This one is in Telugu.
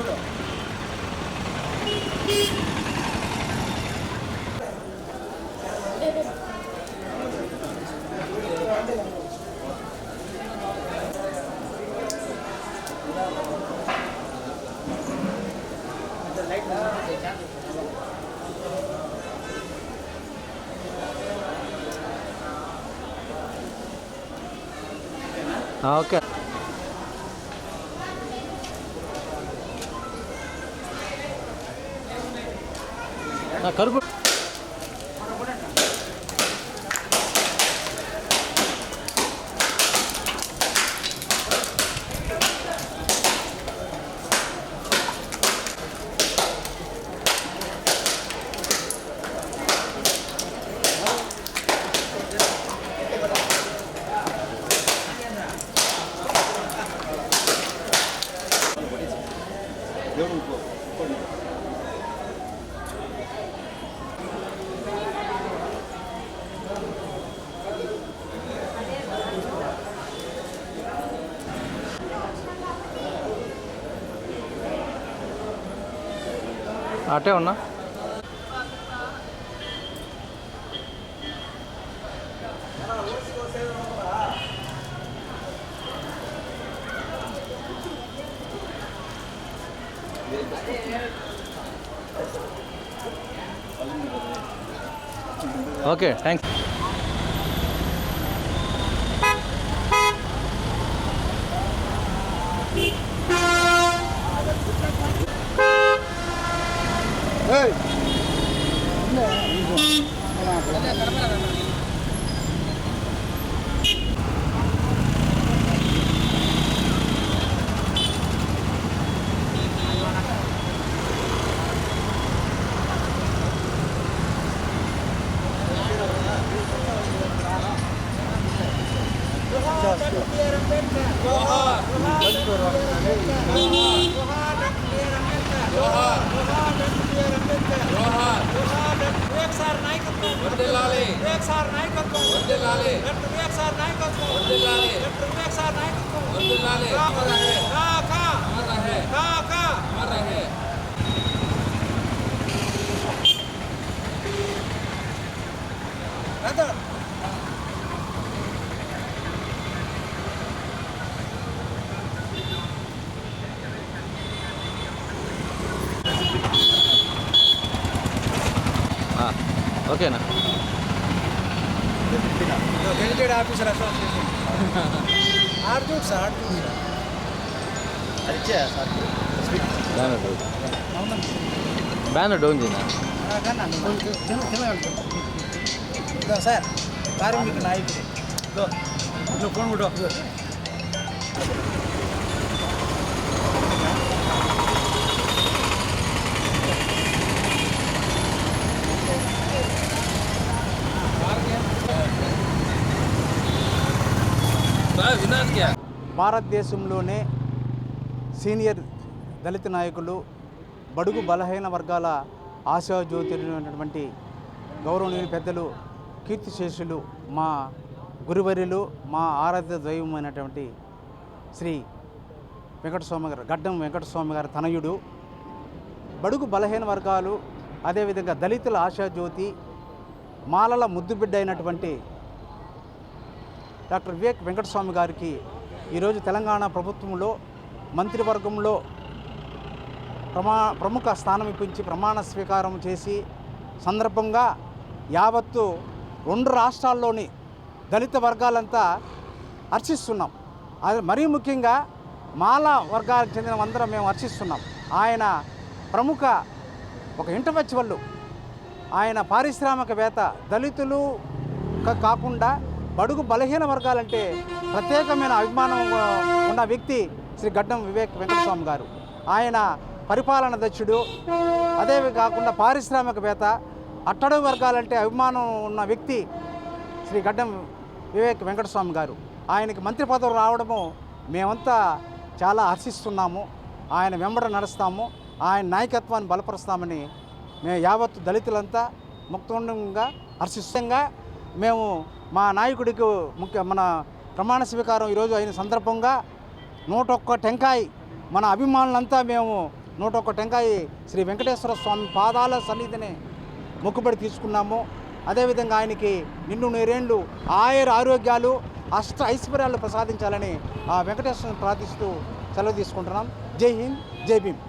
Tudo. Okay. நான் கருப்பு Eu não vou. అటే ఉన్నా. Okay thanks Johor. Johor. Johor. Johor. Johor. వర్ధిల్లాలి డాక్టర్ వివేక్సార్ నాయకత్వం. వర్ధిల్లాలి డాక్టర్ వివేక్సార్ నాయకత్వం. వర్ధిల్లాలి అమర్ రహే కాకా అమర్ రహే కాకా అమర్ రహే ఓకేనా? ರಿಲೇಟೆಡ್ ಆಫೀಸರ್ ಅಸೋಸಿಯೇಷನ್ ಆರ್ ಜೂಟ್ಸ್ ಆರ್ ಜೂಟ್ಸ್ ಅರಿಚೆ sir banner down banner down ದಿನ ಸರ್ ಕಾರ್ಮಿಕ ನಾಯಕರು ಇದು ಫೋನ್ ಬಿಟ್ಟು భారతదేశంలోనే సీనియర్ దళిత నాయకులు బడుగు బలహీన వర్గాల ఆశాజ్యోతిటువంటి గౌరవనీయులు పెద్దలు కీర్తిశేషులు మా గురువర్యులు మా ఆరాధ్య దైవమైనటువంటి శ్రీ వెంకటస్వామి గారు గడ్డం వెంకటస్వామి గారి తనయుడు. బడుగు బలహీన వర్గాలు అదేవిధంగా దళితుల ఆశాజ్యోతి మాలల ముద్దుబిడ్డ అయినటువంటి డాక్టర్ వివేక్ వెంకటస్వామి గారికి ఈరోజు తెలంగాణ ప్రభుత్వంలో మంత్రివర్గంలో ప్రమా ప్రముఖ స్థానం ఇప్పించి ప్రమాణ స్వీకారం చేసి సందర్భంగా యావత్తు రెండు రాష్ట్రాల్లోని దళిత వర్గాలంతా హర్షిస్తున్నాం. అది మరీ ముఖ్యంగా మాల వర్గాలకు చెందిన అందరం మేము హర్షిస్తున్నాం. ఆయన ప్రముఖ ఒక ఇంటర్వెచ్వల్లు. ఆయన పారిశ్రామికవేత్త దళితులు కాకుండా బడుగు బలహీన వర్గాలంటే ప్రత్యేకమైన అభిమానం ఉన్న వ్యక్తి శ్రీ గడ్డం వివేక్ వెంకటస్వామి గారు. ఆయన పరిపాలన దక్షుడు. అదే కాకుండా పారిశ్రామికవేత్త అట్టడుగు వర్గాలంటే అభిమానం ఉన్న వ్యక్తి శ్రీ గడ్డం వివేక్ వెంకటస్వామి గారు. ఆయనకి మంత్రి పదవి రావడము మేమంతా చాలా హర్షిస్తున్నాము. ఆయన వెంబడ నడుస్తాము. ఆయన నాయకత్వాన్ని బలపరుస్తామని మేము యావత్తు దళితులంతా ముక్తంగా హర్షిష్టంగా మేము మా నాయకుడికి ముఖ్య మన ప్రమాణ స్వీకారం ఈరోజు అయిన సందర్భంగా నూట ఒక్క టెంకాయ్ మన అభిమానులంతా మేము నూట ఒక్క టెంకాయ శ్రీ వెంకటేశ్వర స్వామి పాదాల సన్నిధిని మొక్కుబడి తీసుకున్నాము. అదేవిధంగా ఆయనకి నిన్ను నేరేండ్లు ఆయుర ఆరోగ్యాలు అష్ట ఐశ్వర్యాలు ప్రసాదించాలని ఆ వెంకటేశ్వరం ప్రార్థిస్తూ సెలవు తీసుకుంటున్నాం. జై హింద్ జై భీమ్.